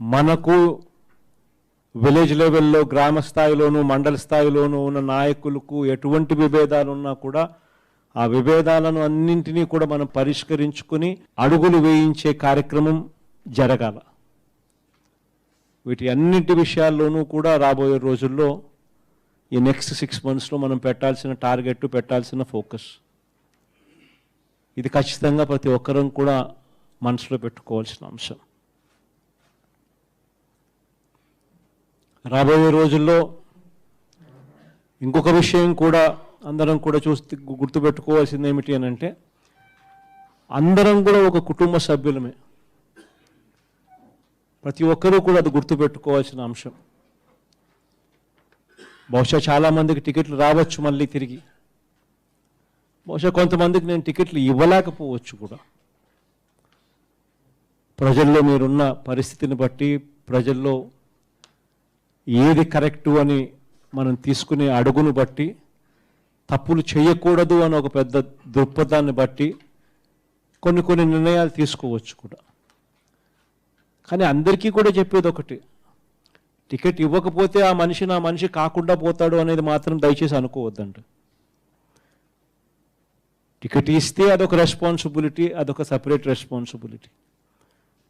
మనకు విలేజ్ లెవెల్లో గ్రామ స్థాయిలోను మండల స్థాయిలోను ఉన్న నాయకులకు ఎటువంటి విభేదాలు ఉన్నా కూడా ఆ విభేదాలను అన్నింటినీ కూడా మనం పరిష్కరించుకుని అడుగులు వేయించే కార్యక్రమం జరగాల. వీటి అన్నింటి విషయాల్లోనూ కూడా రాబోయే రోజుల్లో ఈ నెక్స్ట్ సిక్స్ మంత్స్లో మనం పెట్టాల్సిన టార్గెట్ పెట్టాల్సిన ఫోకస్. ఇది ఖచ్చితంగా ప్రతి ఒక్కరం కూడా మనసులో పెట్టుకోవాల్సిన అంశం. రాబోయే రోజుల్లో ఇంకొక విషయం కూడా అందరం కూడా చూస్తే గుర్తుపెట్టుకోవాల్సింది ఏమిటి అని అంటే అందరం కూడా ఒక కుటుంబ సభ్యులమే. ప్రతి ఒక్కరూ కూడా అది గుర్తుపెట్టుకోవాల్సిన అంశం. బహుశా చాలామందికి టికెట్లు రావచ్చు మళ్ళీ తిరిగి. బహుశా కొంతమందికి నేను టికెట్లు ఇవ్వలేకపోవచ్చు కూడా. ప్రజల్లో మీరున్న పరిస్థితిని బట్టి ప్రజల్లో ఏది కరెక్టు అని మనం తీసుకునే అడుగును బట్టి తప్పులు చేయకూడదు అని ఒక పెద్ద దృక్పథాన్ని బట్టి కొన్ని కొన్ని నిర్ణయాలు తీసుకోవచ్చు కూడా. కానీ అందరికీ కూడా చెప్పేది ఒకటి టికెట్ ఇవ్వకపోతే ఆ మనిషి నా మనిషి కాకుండా పోతాడు అనేది మాత్రం దయచేసి అనుకోవద్దండి. టికెట్ ఇస్తే అదొక రెస్పాన్సిబిలిటీ అదొక సపరేట్ రెస్పాన్సిబిలిటీ.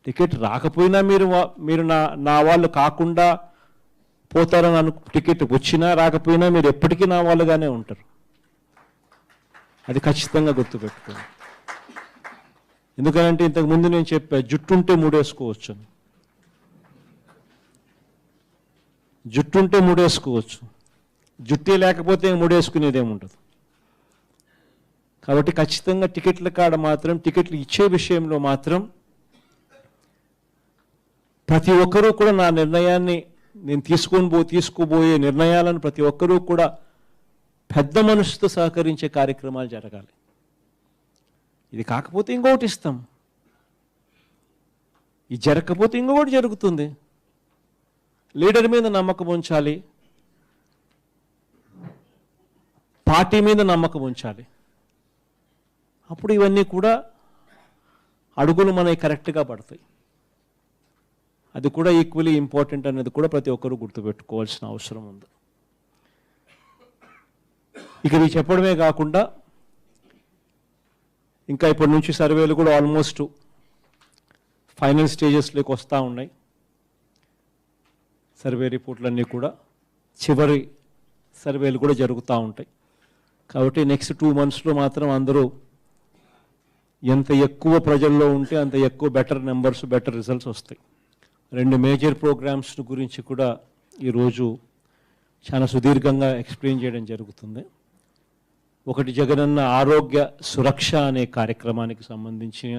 టికెట్ రాకపోయినా మీరు మీరు నా నా వాళ్ళు కాకుండా పోతారని అను టికెట్ వచ్చినా రాకపోయినా మీరు ఎప్పటికీ నా వాళ్ళుగానే ఉంటారు. అది ఖచ్చితంగా గుర్తుపెట్టుకోండి. ఎందుకంటే ఇంతకు ముందు నేను చెప్పా జుట్టుంటే మూడేసుకోవచ్చు అని. జుట్టుంటే మూడేసుకోవచ్చు. జుట్టే లేకపోతే మూడేసుకునేదేముండదు కాబట్టి ఖచ్చితంగా టికెట్ల కాడ మాత్రం టికెట్లు ఇచ్చే విషయంలో మాత్రం ప్రతి ఒక్కరూ కూడా నా నిర్ణయాన్ని నేను తీసుకొని పో తీసుకోబోయే నిర్ణయాలను ప్రతి ఒక్కరూ కూడా పెద్ద మనసుతో సహకరించే కార్యక్రమాలు జరగాలి. ఇది కాకపోతే ఇంకొకటి ఇస్తాం. ఇది జరగకపోతే ఇంకొకటి జరుగుతుంది. లీడర్ మీద నమ్మకం ఉంచాలి. పార్టీ మీద నమ్మకం ఉంచాలి. అప్పుడు ఇవన్నీ కూడా అడుగులు మనకి కరెక్ట్గా పడతాయి. అది కూడా ఈక్వలీ ఇంపార్టెంట్ అనేది కూడా ప్రతి ఒక్కరూ గుర్తుపెట్టుకోవాల్సిన అవసరం ఉంది. ఇక ఇది చెప్పడమే కాకుండా ఇంకా ఇప్పటి నుంచి సర్వేలు కూడా ఆల్మోస్ట్ ఫైనల్ స్టేజెస్లోకి వస్తూ ఉన్నాయి. సర్వే రిపోర్ట్లన్నీ కూడా చివరి సర్వేలు కూడా జరుగుతూ ఉంటాయి. కాబట్టి నెక్స్ట్ టూ మంత్స్లో మాత్రం అందరూ ఎంత ఎక్కువ ప్రజల్లో ఉంటే అంత ఎక్కువ బెటర్ నెంబర్స్ బెటర్ రిజల్ట్స్ వస్తాయి. రెండు మేజర్ ప్రోగ్రామ్స్ గురించి కూడా ఈరోజు చాలా సుదీర్ఘంగా ఎక్స్ప్లెయిన్ చేయడం జరుగుతుంది. ఒకటి జగనన్న ఆరోగ్య సురక్ష అనే కార్యక్రమానికి సంబంధించిన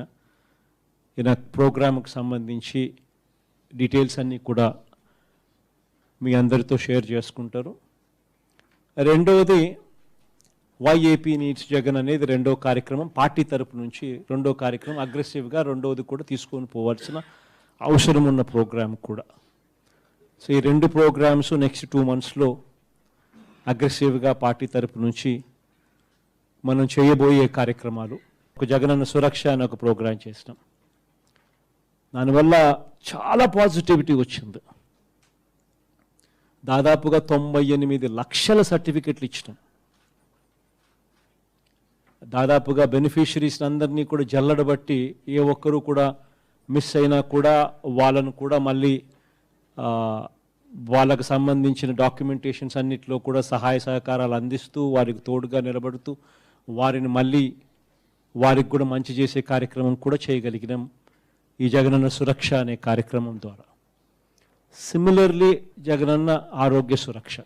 ఈయన ప్రోగ్రామ్కి సంబంధించి డీటెయిల్స్ అన్నీ కూడా మీ అందరితో షేర్ చేసుకుంటారు. రెండవది వైఏపీ నీడ్స్ జగన్ అనేది రెండో కార్యక్రమం పార్టీ తరపు నుంచి రెండో కార్యక్రమం అగ్రెసివ్గా రెండవది కూడా తీసుకొని పోవాల్సిన అవసరం ఉన్న ప్రోగ్రామ్ కూడా. సో ఈ రెండు ప్రోగ్రామ్స్ నెక్స్ట్ టూ మంత్స్లో అగ్రెసివ్గా పార్టీ తరపు నుంచి మనం చేయబోయే కార్యక్రమాలు. ఒక జగనన్న సురక్ష అనే ఒక ప్రోగ్రాం చేసినాం దానివల్ల చాలా పాజిటివిటీ వచ్చింది. దాదాపుగా తొంభై ఎనిమిది లక్షల సర్టిఫికెట్లు ఇచ్చినాం. దాదాపుగా బెనిఫిషరీస్ అందరినీ కూడా జల్లడబట్టి ఏ ఒక్కరూ కూడా మిస్ అయినా కూడా వాళ్ళను కూడా మళ్ళీ వాళ్ళకు సంబంధించిన డాక్యుమెంటేషన్స్ అన్నిటిలో కూడా సహాయ సహకారాలు అందిస్తూ వారికి తోడుగా నిలబడుతూ వారిని మళ్ళీ వారికి కూడా మంచి చేసే కార్యక్రమం కూడా చేయగలిగినాం. ఈ జగనన్న సురక్ష అనే కార్యక్రమం ద్వారా. సిమిలర్లీ జగనన్న ఆరోగ్య సురక్ష.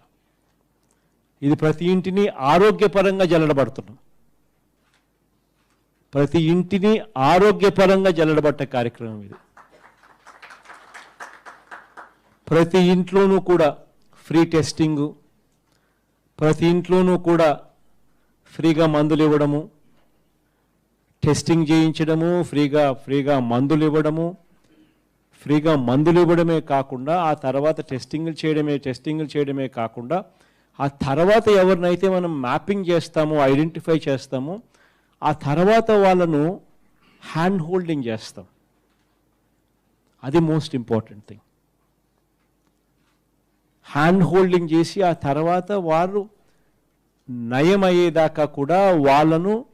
ఇది ప్రతి ఇంటిని ఆరోగ్యపరంగా జల్లడబడుతున్నాం. ప్రతి ఇంటిని ఆరోగ్యపరంగా జల్లడబట్టే కార్యక్రమం ఇది. ప్రతి ఇంట్లోనూ కూడా ఫ్రీ టెస్టింగు ప్రతి ఇంట్లోనూ కూడా ఫ్రీగా మందులు ఇవ్వడము టెస్టింగ్ చేయించడము ఫ్రీగా ఫ్రీగా మందులు ఇవ్వడము ఫ్రీగా మందులు ఇవ్వడమే కాకుండా ఆ తర్వాత టెస్టింగ్లు చేయడమే టెస్టింగ్లు చేయడమే కాకుండా ఆ తర్వాత ఎవరినైతే మనం మ్యాపింగ్ చేస్తామో ఐడెంటిఫై చేస్తామో ఆ తర్వాత వాళ్ళను హ్యాండ్ హోల్డింగ్ చేస్తాం. అది most important thing hand holding చేసి ఆ తర్వాత వారు నయమయ్యేదాకా కూడా వాళ్ళను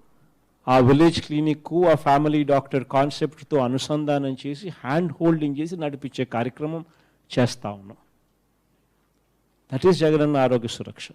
ఆ విలేజ్ క్లినిక్కు ఆ ఫ్యామిలీ డాక్టర్ కాన్సెప్ట్తో అనుసంధానం చేసి హ్యాండ్ హోల్డింగ్ చేసి నడిపించే కార్యక్రమం చేస్తా ఉన్నాం. దట్ ఈస్ జగనన్న ఆరోగ్య సురక్ష.